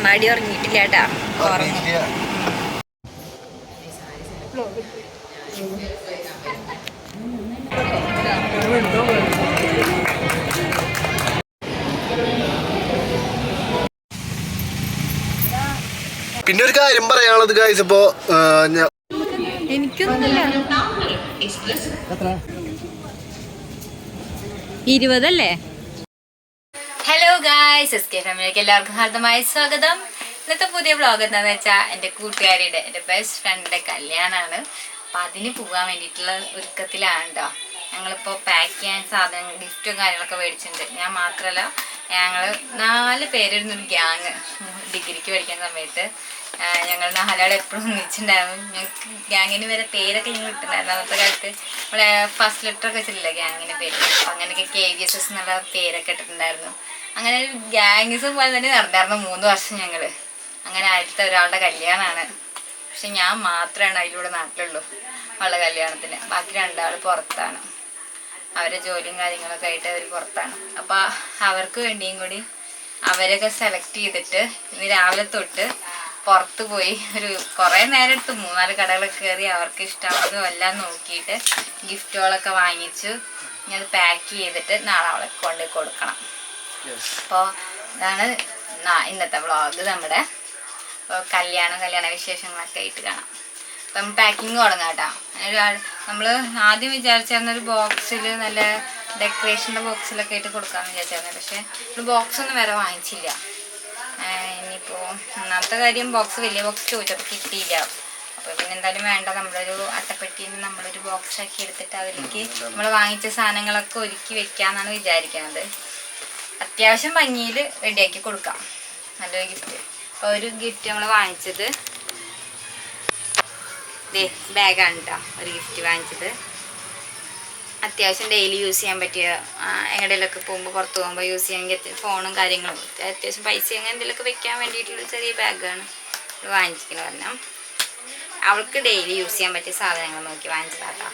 അമ്മാടി ഉറങ്ങിയിട്ടില്ല കേട്ടാ. പിന്നെ ഒരു കാര്യം പറയാനുള്ളത് ഗായ്സ് ഇപ്പോ എനിക്കൊന്നുമില്ല. ഇരുപതല്ലേ? ഹലോ ഗായ്സ് എസ് കെ ഫാമിലിക്ക് എല്ലാവർക്കും ഹാർദമായ സ്വാഗതം. ഇന്നത്തെ പുതിയ വ്ളോഗ് എന്താണെന്ന് വെച്ചാൽ എന്റെ കൂട്ടുകാരിയുടെ എന്റെ ബെസ്റ്റ് ഫ്രണ്ടിന്റെ കല്യാണമാണ് അപ്പം അതിന് പോകാൻ വേണ്ടിയിട്ടുള്ള ഒരുക്കത്തിലാണ് കേട്ടോ ഞങ്ങളിപ്പോൾ പാക്ക് ചെയ്യാൻ സാധനം ഗിഫ്റ്റും കാര്യങ്ങളൊക്കെ മേടിച്ചിട്ടുണ്ട്. ഞാൻ മാത്രമല്ല ഞങ്ങൾ നാല് പേരിരുന്നൊരു ഗ്യാങ് ഡിഗ്രിക്ക് പഠിക്കുന്ന സമയത്ത് ഞങ്ങൾ നാലാൾ എപ്പോഴും ഒന്നിച്ചിട്ടുണ്ടായിരുന്നു. ഞങ്ങൾക്ക് ഗ്യാങ്ങിന് വരെ പേരൊക്കെ ഞങ്ങൾ കിട്ടുന്നുണ്ടായിരുന്നു അന്നത്തെ കാലത്ത് നമ്മളെ ഫസ്റ്റ് ലെറ്ററൊക്കെ വെച്ചിട്ടില്ല ഗ്യാങ്ങിന്റെ പേര്? അപ്പം അങ്ങനെയൊക്കെ കെ വി എസ് എസ് എന്നുള്ള പേരൊക്കെ ഇട്ടിട്ടുണ്ടായിരുന്നു. അങ്ങനെ ഒരു ഗാങ്സും പോലെ തന്നെ നടന്നായിരുന്നു മൂന്ന് വർഷം ഞങ്ങൾ അങ്ങനെ ആദ്യത്തെ ഒരാളുടെ കല്യാണമാണ് പക്ഷെ ഞാൻ മാത്രമാണ് അതിലൂടെ നാട്ടിലുള്ളൂ അവളുടെ കല്യാണത്തിന്. ബാക്കി രണ്ടാൾ പുറത്താണ്. അവരെ ജോലിയും കാര്യങ്ങളൊക്കെ ആയിട്ട് അവർ പുറത്താണ്. അപ്പോൾ അവർക്ക് വേണ്ടിയും കൂടി അവരൊക്കെ സെലക്ട് ചെയ്തിട്ട് ഇന്ന് രാവിലെ തൊട്ട് പുറത്ത് പോയി ഒരു കുറേ നേരം എടുത്ത് മൂന്നാൽ കടകളൊക്കെ കയറി അവർക്ക് ഇഷ്ടമാണെന്നും എല്ലാം നോക്കിയിട്ട് ഗിഫ്റ്റുകളൊക്കെ വാങ്ങിച്ചു. ഞാൻ പാക്ക് ചെയ്തിട്ട് നാളെ അവളെ കൊണ്ടുപോയി കൊടുക്കണം. അപ്പോൾ ഇതാണ് ഇന്നത്തെ വ്ളോഗ് നമ്മുടെ അപ്പോൾ കല്യാണം കല്യാണ വിശേഷങ്ങളൊക്കെ ആയിട്ട് കാണാം. അപ്പം പാക്കിങ് തുടങ്ങാം കേട്ടോ. നമ്മൾ ആദ്യം വിചാരിച്ചിരുന്ന ഒരു ബോക്സിൽ നല്ല ഡെക്കറേഷന്റെ ബോക്സിലൊക്കെ ആയിട്ട് കൊടുക്കാമെന്ന് വിചാരിച്ചായിരുന്നു. പക്ഷേ ഒരു ബോക്സ് ഒന്നും വേറെ വാങ്ങിച്ചില്ല. ഇനിയിപ്പോൾ ഒന്നാമത്തെ കാര്യം ബോക്സ് വലിയ ബോക്സ് ചോദിച്ചപ്പോൾ കിട്ടിയില്ല. അപ്പോൾ പിന്നെ എന്തായാലും വേണ്ട. നമ്മളൊരു അട്ടപ്പെട്ടിയിൽ നിന്ന് നമ്മളൊരു ബോക്സ് ആക്കി എടുത്തിട്ട് അതിലേക്ക് നമ്മൾ വാങ്ങിച്ച സാധനങ്ങളൊക്കെ ഒരുക്കി വെക്കാമെന്നാണ് വിചാരിക്കുന്നത് അത്യാവശ്യം ഭംഗിയിൽ റെഡിയാക്കി കൊടുക്കാം. നല്ലൊരു ഗിഫ്റ്റ് അപ്പോൾ ഒരു ഗിഫ്റ്റ് നമ്മൾ വാങ്ങിച്ചത്. ദേ ബാഗാണ് കേട്ടോ ഒരു ഗിഫ്റ്റ് വാങ്ങിച്ചത്. അത്യാവശ്യം ഡെയിലി യൂസ് ചെയ്യാൻ പറ്റിയ എങ്ങടെയിലൊക്കെ പോകുമ്പോൾ പുറത്ത് പോകുമ്പോൾ യൂസ് ചെയ്യാൻ ഫോണും കാര്യങ്ങളും. അത്യാവശ്യം പൈസ അങ്ങനെ എന്തെങ്കിലുമൊക്കെ വെക്കാൻ വേണ്ടിയിട്ടുള്ള ചെറിയ ബാഗാണ് വാങ്ങിച്ചിരിക്കുന്നത് പറഞ്ഞാൽ അവൾക്ക് ഡെയിലി യൂസ് ചെയ്യാൻ പറ്റിയ സാധനങ്ങൾ നോക്കി വാങ്ങിച്ചതാട്ടോ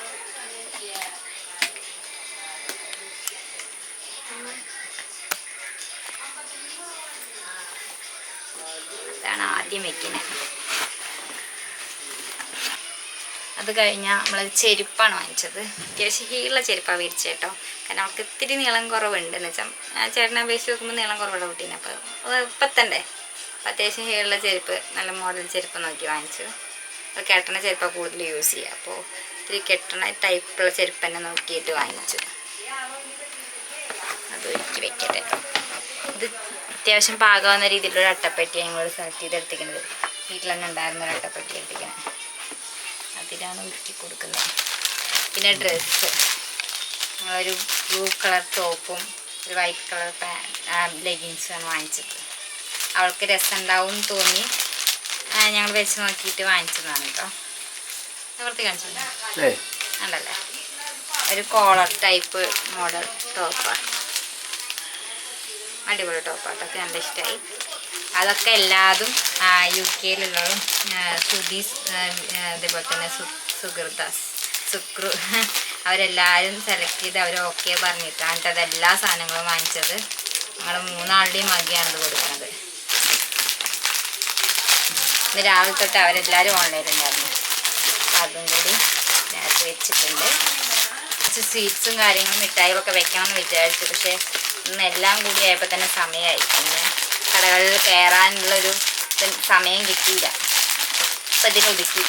ആദ്യം വെക്കുന്നത് അത് കഴിഞ്ഞാൽ നമ്മൾ ചെരുപ്പാണ് വാങ്ങിച്ചത്. അത്യാവശ്യം ഹീലുള്ള ചെരുപ്പാണ് മേടിച്ചത് കേട്ടോ കാരണം അവൾക്ക് ഇത്തിരി നീളം കുറവുണ്ട്. എന്ന് വെച്ചാൽ ചേട്ടനെ അപേക്ഷിച്ച് നോക്കുമ്പോൾ നീളം കുറവുള്ള കുട്ടീനെ. അപ്പോൾ ഇപ്പത്തണ്ടേ? അപ്പോൾ അത്യാവശ്യം ഹീലുള്ള ചെരുപ്പ് നല്ല മോഡൽ ചെരുപ്പ് നോക്കി വാങ്ങിച്ചു. അപ്പോൾ കെട്ടണ ചെരുപ്പാണ് കൂടുതൽ യൂസ് ചെയ്യുക അപ്പോൾ ഇത്തിരി കെട്ടണ ടൈപ്പുള്ള ചെരുപ്പ് തന്നെ നോക്കിയിട്ട് വാങ്ങിച്ചു. അത് ഒരുക്കി വെക്കട്ടെ. ഇത് അത്യാവശ്യം പാകാവുന്ന രീതിയിലുള്ള അട്ടപ്പറ്റിയാണ് ഞങ്ങൾ സെലക്ട് ചെയ്തെടുത്തിരിക്കുന്നത്. വീട്ടിൽ തന്നെ ഉണ്ടായിരുന്ന ഒരു അട്ടപ്പറ്റി എടുത്തിരിക്കുന്നത്. അതിലാണ് ഉരുക്കി കൊടുക്കുന്നത്. പിന്നെ ഡ്രസ്സ് ഞങ്ങളൊരു ബ്ലൂ കളർ ടോപ്പും ഒരു വൈറ്റ് കളർ ലെഗിൻസുമാണ് വാങ്ങിച്ചത്. അവൾക്ക് രസമുണ്ടാവും എന്ന് തോന്നി ഞങ്ങൾ വെച്ച് നോക്കിയിട്ട് വാങ്ങിച്ചതാണ് കേട്ടോ നിവർത്തി കാണിച്ചു ഉണ്ടല്ലേ? ഒരു കോളർ ടൈപ്പ് മോഡൽ ടോപ്പാണ് അടിപൊളി ടോപ്പാട്ടൊക്കെ നല്ല ഇഷ്ടമായി അതൊക്കെ എല്ലാതും യു കെയിലുള്ളതും സുധീസ് അതേപോലെ തന്നെ സുഹൃദാസ് സുക്രു അവരെല്ലാവരും സെലക്ട് ചെയ്ത് അവർ ഓക്കെ പറഞ്ഞിട്ടാണ് അത് എല്ലാ സാധനങ്ങളും വാങ്ങിച്ചത്. ഞങ്ങൾ മൂന്നാളുടെയും മതിയാണ് ഇത് കൊടുക്കുന്നത്. ഇന്ന് രാവിലെ തൊട്ട് അവരെല്ലാവരും ഓൺലൈനിലുണ്ടായിരുന്നു അതും കൂടി നേരത്തെ വെച്ചിട്ടുണ്ട്. കുറച്ച് സ്വീറ്റ്സും കാര്യങ്ങളും മിഠായിയും ഒക്കെ വെക്കണമെന്ന് വിചാരിച്ചു. പക്ഷേ ഇന്ന് എല്ലാം കൂടി ആയപ്പോൾ തന്നെ സമയമായി പിന്നെ കടകളിൽ കയറാനുള്ളൊരു സമയം കിട്ടിയില്ല. അപ്പം ഇതിനൊതുക്കി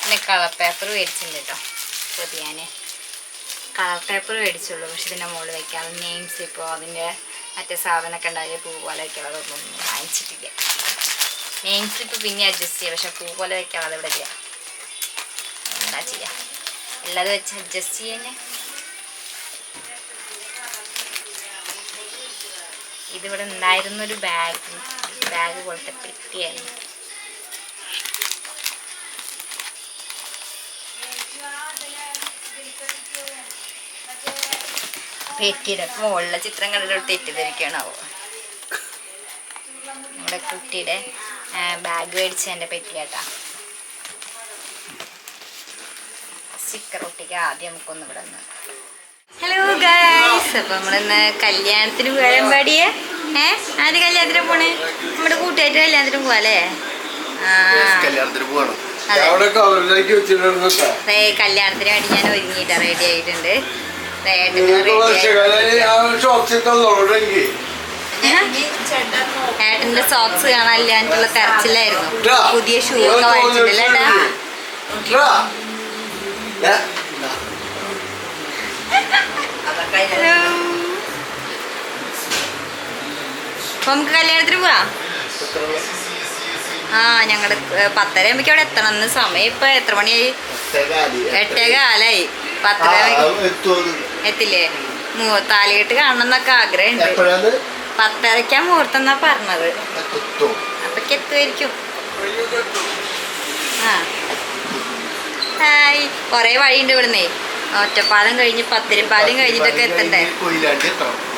പിന്നെ കളർ പേപ്പർ മേടിച്ചിട്ടുണ്ട് കേട്ടോ പൊതിയാൻ കളർ പേപ്പർ മേടിച്ചുള്ളൂ. പക്ഷെ ഇതിന്റെ മുകളിൽ വയ്ക്കാം നെയിംസ് ഇപ്പോൾ അതിന്റെ മറ്റേ സാധനമൊക്കെ ഉണ്ടായാലും പൂ പോലെ വെക്കാനുള്ളതൊന്നും വാങ്ങിച്ചിട്ടില്ല. നെയിംസ് ഇപ്പോൾ പിന്നെ അഡ്ജസ്റ്റ് ചെയ്യാം. പക്ഷെ പൂ പോലെ വയ്ക്കാതെ ഇവിടെ ചെയ്യാം എന്താ ചെയ്യാം? എല്ലാതും വെച്ച് അഡ്ജസ്റ്റ് ചെയ്യുന്നേ? ഇതിവിടെ ഉണ്ടായിരുന്നൊരു ബാഗ് ബാഗ് പോലത്തെ പെട്ടിയായിരുന്നു. പെട്ടിയുടെ മുകളിലെ ചിത്രങ്ങളിലോട്ട് തെറ്റിദ്ധരിക്കണാവോ നമ്മുടെ കുട്ടിയുടെ ബാഗ് മേടിച്ചതിന്റെ പെട്ടിയാട്ടാ. സ്റ്റിക്കർ ഒട്ടിക്കുക ആദ്യം നമുക്കൊന്ന് ഇവിടെ നിന്ന് ഹലോ ഗൈസ് അപ്പൊ നമ്മളിന്ന് കല്യാണത്തിന് പോകാൻ പാടിയേ ഏ? ആര് കല്യാണത്തിന് പോണേ? നമ്മുടെ കൂട്ടുകാരി കല്യാണത്തിന് പോവാല്ലേ? അതെ. കല്യാണത്തിന് വേണ്ടി ഞാൻ ഒരുങ്ങിയിട്ട് റെഡി ആയിട്ടുണ്ട്. ഏട്ടന്റെ സോക്സ് കാണാനില്ലാണ്ടുള്ള തെരച്ചിലായിരുന്നു. പുതിയ ഷൂ ഒക്കെ വാങ്ങിച്ചിട്ടില്ല ഹലോ നമുക്ക് കല്യാണത്തിന് പോവാം? ആ ഞങ്ങൾ പത്തര ആകുമ്പോ അവിടെ എത്തണം. എന്ന് സമയം ഇപ്പൊ എത്ര മണിയായി? എട്ടേ കാലായി പത്തര എത്തില്ലേ? താലികെട്ട് കാണണം എന്നൊക്കെ ആഗ്രഹമുണ്ട് പത്തരക്കാ മുഹൂർത്തം എന്നാ പറഞ്ഞത്. അപ്പൊക്ക് എത്തുമായിരിക്കും ആ. ഹായ്. കൊറേ വഴിയുണ്ട് ഇവിടുന്നേ. ഒറ്റപ്പാലം കഴിഞ്ഞ് പത്തിരിപ്പാലം കഴിഞ്ഞിട്ടൊക്കെ എത്തണ്ടേ?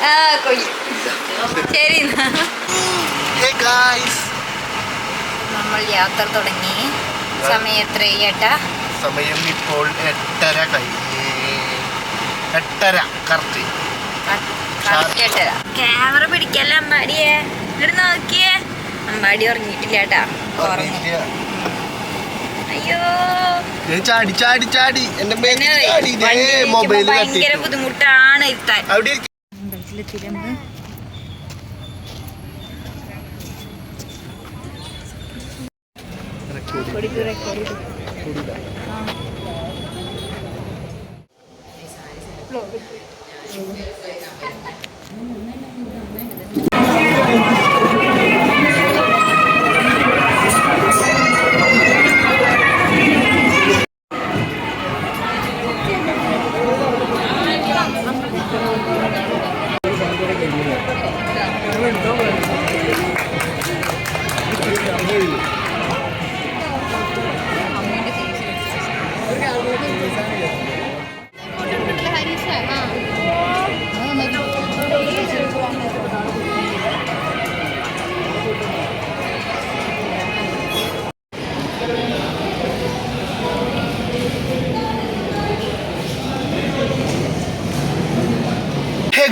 ആ കൊയ്യ ശരി നമ്മൾ യാത്ര തുടങ്ങി. സമയം എത്രയായി ഏട്ടാ സമയം ഇപ്പോൾ എട്ടര എട്ടര കറക്റ്റ് ക്യാമറ പിടിക്കല്ല അമ്പാടിയെ ഇവിടെ നോക്കിയേ. അമ്പാടി ഉറങ്ങിയിട്ടില്ല ഏട്ടാ ഉറങ്ങും. ചാടി ചാടി ചാടി. എന്റെ മൊബൈൽ ഭയങ്കര ബുദ്ധിമുട്ടാണ് ഇരുത്താൻ അവിടെ ഇരിക്ക്. അമ്പലത്തിലെത്തിയിട്ടുണ്ട്.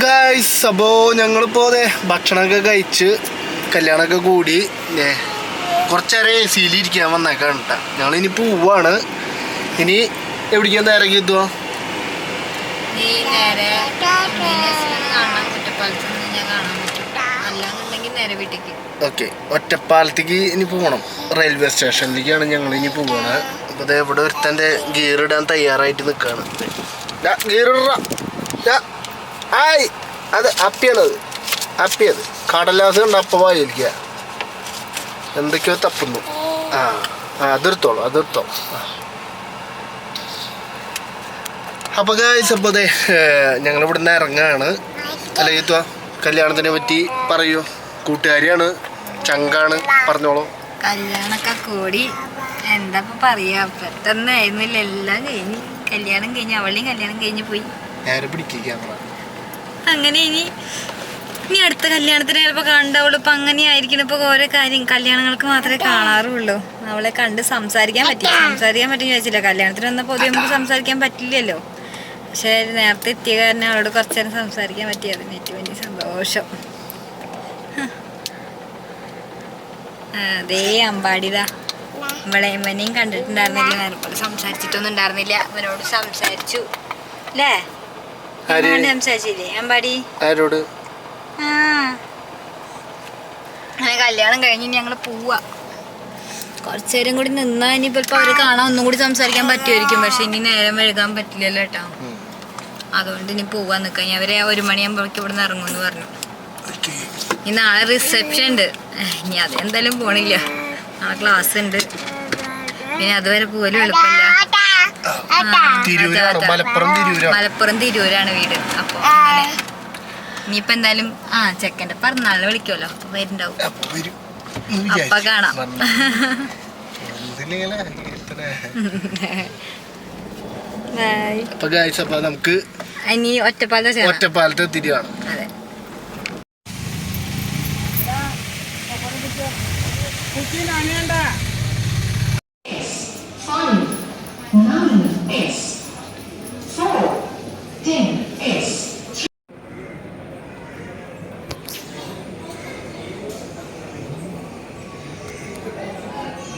ഗായ്സ് അപ്പോൾ ഞങ്ങളിപ്പോൾ അതെ ഭക്ഷണമൊക്കെ കഴിച്ച് കല്യാണമൊക്കെ കൂടി കുറച്ചേരം എ സിയിൽ ഇരിക്കാൻ വന്നേക്കാണ് കേട്ടോ ഞങ്ങളിനി പോവാണ്. ഇനി എവിടേക്കാണ് നേരെ എത്തുക ഓക്കെ ഒറ്റപ്പാലത്തേക്ക് ഇനി പോകണം. റെയിൽവേ സ്റ്റേഷനിലേക്കാണ് ഞങ്ങൾ ഇനി പോകണത് അപ്പോൾ ദേ ഇവിടെ ഒരുത്തന്റെ ഗിയർ ഇടാൻ തയ്യാറായിട്ട് നിൽക്കുകയാണ് ഗിയർ ആയി അത് അപ്പിയാണത്. അപ്പിയത്. കടലാസ് കണ്ട അപ്പം വായിരിക്കുക എന്തൊക്കെയോ തപ്പുന്നു. ആ ആ അതെടുത്തോളൂ അതെടുത്തോളൂ ആ. അപ്പോൾ ഗായ്സ് അപ്പോൾ അതെ ഞങ്ങൾ ഇവിടുന്ന് ഇറങ്ങാണ്. അല്ല ഈത്വ കല്യാണത്തിനെ പറ്റി പറയൂ. കൂട്ടുകാരിയാണ്. ചങ്കാണ്. പറഞ്ഞോളൂ. കല്യാണമൊക്കെ കൂടി. എന്താ പറയാ? പെട്ടെന്നായിരുന്നില്ല എല്ലാം കഴിഞ്ഞ്. കല്യാണം കഴിഞ്ഞ് അവളെയും കല്യാണം കഴിഞ്ഞ് പോയി. നേരെ പിടിക്കുക ക്യാമറ അങ്ങനെ ഇനി ഇനി അടുത്ത കല്യാണത്തിന് ചിലപ്പോൾ കണ്ടവൾ ഇപ്പൊ അങ്ങനെ ആയിരിക്കണം. ഇപ്പൊ ഓരോ കാര്യം കല്യാണങ്ങൾക്ക് മാത്രമേ കാണാറുള്ളൂ. അവളെ കണ്ട് സംസാരിക്കാൻ പറ്റി. സംസാരിക്കാൻ പറ്റും ചോദിച്ചില്ല. കല്യാണത്തിന് വന്നപ്പോൾ പൊതുവെ നമുക്ക് സംസാരിക്കാൻ പറ്റില്ലല്ലോ. പക്ഷെ നേരത്തെ എത്തിയ കാരണം അവളോട് കുറച്ച് നേരം സംസാരിക്കാൻ പറ്റി. അതിന് ഏറ്റവും വലിയ സന്തോഷം. അതേ അമ്പാടിതാ. നമ്മളെ ഇവനെയും കണ്ടിട്ടുണ്ടായിരുന്നില്ല. നേരത്തെ സംസാരിച്ചിട്ടൊന്നും ഉണ്ടായിരുന്നില്ല. അവനോട് സംസാരിച്ചു. അല്ലേ സംസാരിച്ചില്ലേ? അമ്പാടി? ആരോട്? ആ. അങ്ങനെ കല്യാണം കഴിഞ്ഞ് ഞങ്ങൾ പോവാ. കുറച്ചു നേരം കൂടി നിന്നാ ഇനിയിപ്പോ അവർ കാണാൻ ഒന്നും കൂടി സംസാരിക്കാൻ പറ്റുമായിരിക്കും. പക്ഷെ ഇനി നേരം വഴുകാൻ പറ്റില്ലല്ലോ കേട്ടോ അതുകൊണ്ട് ഇനി പോവാൻ നിക്കാം. ഇനി അവരെ ഒരു മണിയാകുമ്പോഴേക്ക് ഇവിടെ നിന്ന് ഇറങ്ങുമെന്ന് പറഞ്ഞു. ഇനി നാളെ റിസപ്ഷൻ ഉണ്ട്. ഇനി അതെന്തായാലും പോണില്ല. നാളെ ക്ലാസ് ഉണ്ട്. പിന്നെ അതുവരെ പോലും എളുപ്പമില്ല തിരൂരാണ്. മലപ്പുറം തിരൂരാണ്? മലപ്പുറം തിരൂരാണ് വീട്. അപ്പൊ ഇനിയിപ്പ എന്തായാലും ആ ചെക്കന്റെ പിറന്നാളിന് വിളിക്കുമല്ലോ അപ്പൊ വരുന്നുണ്ടാവും. അപ്പൊ കാണാം. അപ്പൊ നമുക്ക് ഇനി ഒറ്റപ്പാലത്തെ. ഒറ്റപ്പാലത്തെ തിരിയാണ് അതെ.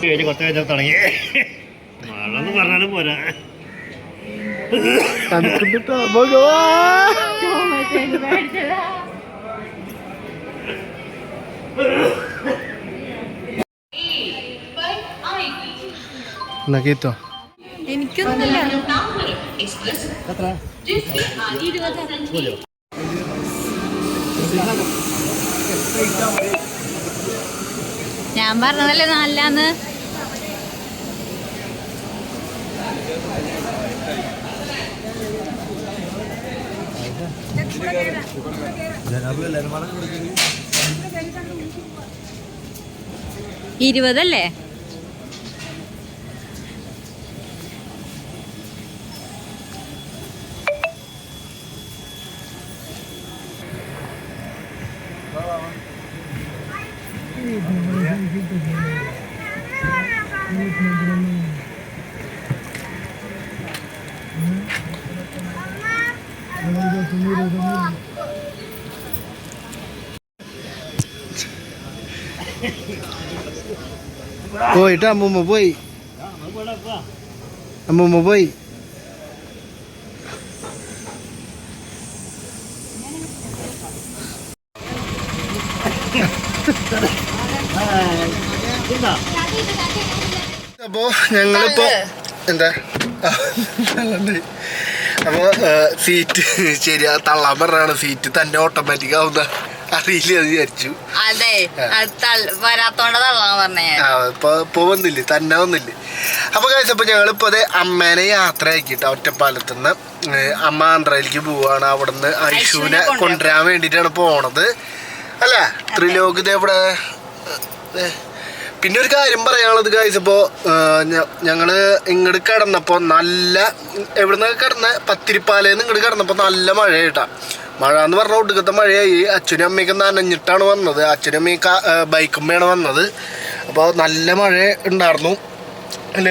കഴിഞ്ഞ് കൊത്ത കഴിഞ്ഞാൽ തുടങ്ങി. മഴ എന്ന് പറഞ്ഞാലും പോരാ. എനിക്കൊന്നുമില്ല. ഞാൻ പറഞ്ഞതല്ലേ നല്ലാന്ന് ഇരുപതല്ലേ? പോയിട്ട് അമ്മൂമ്മ പോയി അമ്മൂമ്മ പോയി അപ്പോ ഞങ്ങളിപ്പോ എന്താ. അപ്പൊ സീറ്റ് ശരിയാ തള്ളാൻ പറഞ്ഞാണ് സീറ്റ്. തന്നെ ഓട്ടോമാറ്റിക് ആവുന്ന. അറിയില്ല വിചാരിച്ചു. അതെ വരാത്തോണ്ട തള്ളാൻ പറഞ്ഞ. തന്നെ ഒന്നില്ല അപ്പൊ കഴിച്ചപ്പോ ഞങ്ങളിപ്പോ അതെ അമ്മേനെ യാത്ര ആക്കിട്ടോ ഒറ്റപ്പാലത്തുനിന്ന് ഏഹ് അമ്മ ആന്ധ്രയിലേക്ക് പോവാണ്. അവിടുന്ന് ഐഷുവിനെ കൊണ്ടുവരാൻ വേണ്ടിട്ടാണ് പോണത്. അല്ല? ത്രിലോക് എവിടെ പിന്നെ ഒരു കാര്യം പറയാനുള്ളത് കഴിച്ചപ്പോ ഞങ്ങൾ ഇങ്ങോട്ട് കിടന്നപ്പോ നല്ല എവിടുന്ന് പത്തിരിപ്പാലയിൽ പത്തിരിപ്പാലേന്ന് ഇങ്ങോട്ട് കിടന്നപ്പോ നല്ല മഴ കേട്ടാ മഴ എന്ന് പറഞ്ഞ ഒടുക്കത്തെ മഴയായി. അച്ഛനും അമ്മയൊക്കെ നനഞ്ഞിട്ടാണ് വന്നത്. അച്ഛനും അമ്മയും ബൈക്കുമ്മയാണ് വന്നത്. അപ്പോൾ നല്ല മഴ ഉണ്ടായിരുന്നു.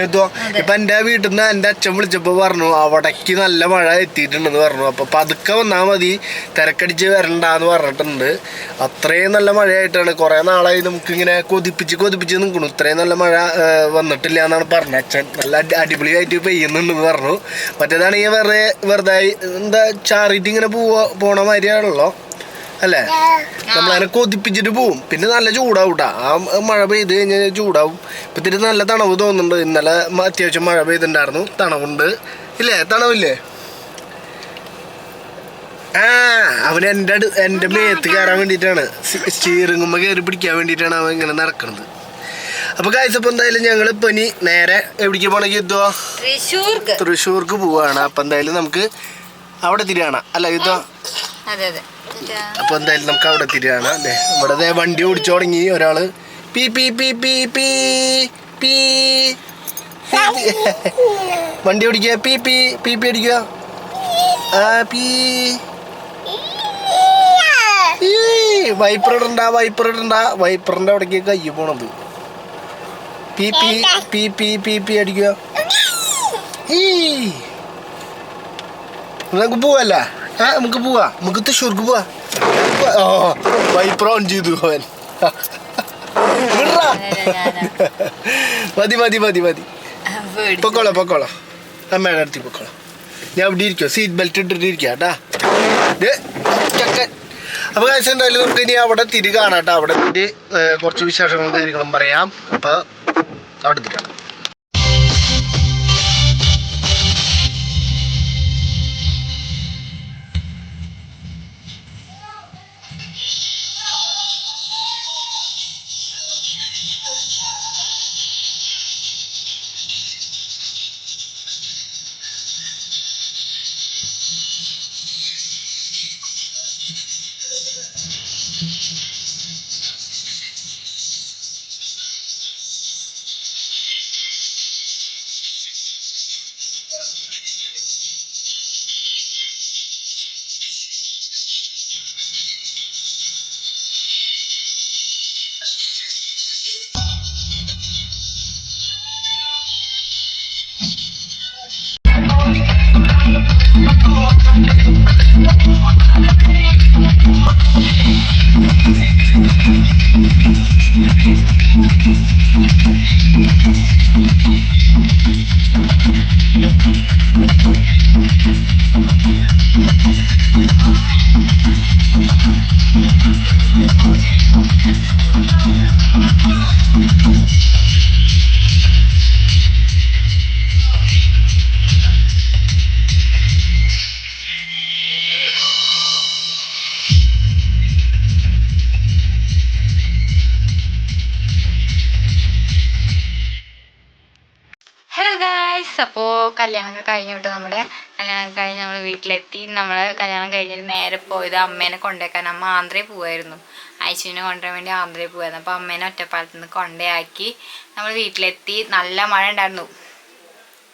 ഇതോ ഇപ്പൊ എന്റെ വീട്ടിൽ നിന്ന് എന്റെ അച്ഛൻ വിളിച്ചപ്പോ പറഞ്ഞു അവിടേക്ക് നല്ല മഴ എത്തിയിട്ടുണ്ടെന്ന് പറഞ്ഞു. അപ്പൊ പതുക്കെ വന്നാ മതി തിരക്കടിച്ച് വരണ്ടാന്ന് പറഞ്ഞിട്ടുണ്ട്. അത്രയും നല്ല മഴയായിട്ടാണ്. കുറേ നാളായി നമുക്ക് ഇങ്ങനെ കൊതിപ്പിച്ച് കൊതിപ്പിച്ച് നിൽക്കണു ഇത്രയും നല്ല മഴ വന്നിട്ടില്ല എന്നാണ് പറഞ്ഞത് അച്ഛൻ. നല്ല അടി അടിപൊളിയായിട്ട് പെയ്യുന്നുണ്ടെന്ന് പറഞ്ഞു. മറ്റേതാണെങ്കിൽ വെറുതെ വെറുതെ എന്താ ചാറിയിട്ട് ഇങ്ങനെ പോവാ പോണ മാതിരിയാണല്ലോ. അല്ലേ? നമ്മളതിനെ കൊതിപ്പിച്ചിട്ട് പോവും. പിന്നെ നല്ല ചൂടാവും. ആ മഴ പെയ്ത് കഴിഞ്ഞാൽ ചൂടാവും. ഇപ്പൊ തിരി നല്ല തണവ് തോന്നുന്നുണ്ട്. ഇന്നലെ അത്യാവശ്യം മഴ പെയ്തിട്ടുണ്ടായിരുന്നു. തണവുണ്ട്. ഇല്ലേ? തണവില്ലേ? ആ അവൻ എന്റെ അടു എന്റെ മേത്ത് കയറാൻ വേണ്ടിയിട്ടാണ്. സ്റ്റീറിങ്ങുമ്മ കയറി പിടിക്കാൻ വേണ്ടിയിട്ടാണ് അവൻ ഇങ്ങനെ നടക്കുന്നത് അപ്പൊ കാഴ്ചപ്പോ എന്തായാലും ഞങ്ങൾ ഇപ്പൊ ഇനി നേരെ എവിടേക്ക് പോണെങ്കിൽ എത്തുവാ തൃശ്ശൂർക്ക്. തൃശ്ശൂർക്ക് പോവാണ്. അപ്പൊ എന്തായാലും നമുക്ക് അവിടെ തിരിയാണ്. അല്ല ഇതോ അതെ അതെ. അപ്പൊ എന്തായാലും നമുക്ക് അവിടെ തിരിയാണ് അല്ലെ ഇവിടെ വണ്ടി ഓടിച്ചു തുടങ്ങി ഒരാൾ പി പി പി പി പി പി വണ്ടി ഓടിക്കുക പി പി പി പി അടിക്കുക പീ വൈപ്പർ ഇടണ്ട വൈപ്പർ ഇടണ്ട വൈപ്പറിന്റെ അവിടേക്ക് കയ്യ് പോണത് പി പി പി പി പി പി അടിക്കുക നമുക്ക് പോവല്ല ആ നമുക്ക് പോവാ. നമുക്ക് തൃശ്ശൂർക്ക് പോവാ. ഓൺ ചെയ്തു അവൻ. മതി മതി മതി മതി. പൊക്കോളാം പൊക്കോളാം. അമ്മയുടെ അടുത്ത് പൊക്കോളാം. ഞാൻ ഇവിടെ ഇരിക്കോ സീറ്റ് ബെൽറ്റ് ഇട്ടിട്ട് ഇരിക്കാം കേട്ടാ ദേ, ചക്കൻ. അപ്പൊ കാശ് എന്തായാലും നമുക്ക് ഇനി അവിടെ തിരി കാണാം അവിടെ ഏ, കുറച്ച് വിശേഷങ്ങളും കാര്യങ്ങളും പറയാം. അപ്പൊ അവിടെ കല്യാണമൊക്കെ കഴിഞ്ഞിട്ട് നമ്മുടെ. കല്യാണം കഴിഞ്ഞ് നമ്മൾ വീട്ടിലെത്തി. നമ്മൾ കല്യാണം കഴിഞ്ഞിട്ട് നേരെ പോയത് അമ്മേനെ കൊണ്ടേക്കാൻ. അമ്മ ആന്ധ്രയിൽ പോവായിരുന്നു. ഐശുവിനെ കൊണ്ടുവരാൻ വേണ്ടി ആന്ധ്രയിൽ പോവായിരുന്നു. അപ്പോൾ അമ്മേനെ ഒറ്റപ്പാലത്ത് നിന്ന് കൊണ്ടയാക്കി നമ്മൾ വീട്ടിലെത്തി. നല്ല മഴ ഉണ്ടായിരുന്നു.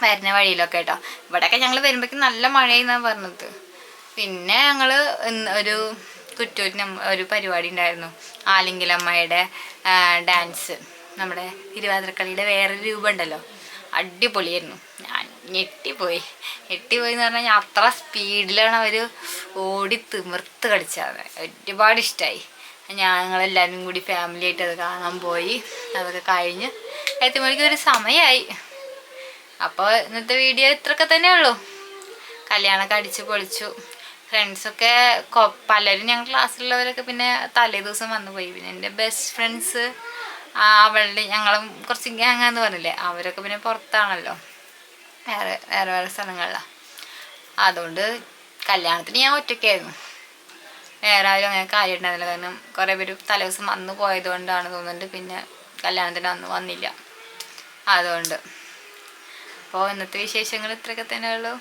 വരുന്ന വഴിയിലൊക്കെ കേട്ടോ ഇവിടെയൊക്കെ ഞങ്ങൾ വരുമ്പോഴേക്കും നല്ല മഴയെന്നാണ് പറഞ്ഞത്. പിന്നെ ഞങ്ങൾ ഒരു കുറ്റൂരിന് ഒരു പരിപാടി ഉണ്ടായിരുന്നു. ആലിംഗലമ്മയുടെ ഡാൻസ്. നമ്മുടെ തിരുവാതിരക്കളിയുടെ വേറൊരു രൂപം ഉണ്ടല്ലോ. അടിപൊളിയായിരുന്നു. ഞാൻ ഞെട്ടിപ്പോയി. ഞെട്ടിപ്പോയി എന്ന് പറഞ്ഞാൽ അത്ര സ്പീഡിലാണ് അവർ ഓടി തിമിർത്ത് കളിച്ചത്. ഒരുപാട് ഇഷ്ടമായി ഞങ്ങളെല്ലാവരും കൂടി ഫാമിലി ആയിട്ട് അത് കാണാൻ പോയി. അതൊക്കെ കഴിഞ്ഞ് എത്തുമ്പോഴേക്കും ഒരു സമയമായി അപ്പോൾ ഇന്നത്തെ വീഡിയോ ഇത്രയൊക്കെ തന്നെ ഉള്ളൂ. കല്യാണമൊക്കെ അടിച്ച് പൊളിച്ചു. ഫ്രണ്ട്സൊക്കെ പലരും ഞങ്ങൾ ക്ലാസ്സിലുള്ളവരൊക്കെ പിന്നെ തലേ ദിവസം വന്നു പോയി. പിന്നെ എന്റെ ബെസ്റ്റ് ഫ്രണ്ട്സ് അവളുടെ ഞങ്ങളും കുറച്ച് ഗ്യാങ്ങാന്ന് പറഞ്ഞില്ലേ? അവരൊക്കെ പിന്നെ പുറത്താണല്ലോ. വേറെ വേറെ വേറെ സ്ഥലങ്ങളിലാണ് അതുകൊണ്ട് കല്യാണത്തിന് ഞാൻ ഒറ്റയ്ക്കായിരുന്നു. വേറെ ആരും അങ്ങനെ കാര്യം ഉണ്ടായിരുന്നില്ല കാരണം കുറേ പേര് തലേ ദിവസം വന്നു പോയത് കൊണ്ടാണ് തോന്നുന്നുണ്ട്. പിന്നെ കല്യാണത്തിന് അന്ന് വന്നില്ല. അതുകൊണ്ട്. അപ്പോൾ ഇന്നത്തെ വിശേഷങ്ങൾ ഇത്രയൊക്കെ തന്നെ ഉള്ളൂ.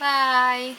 ബായ്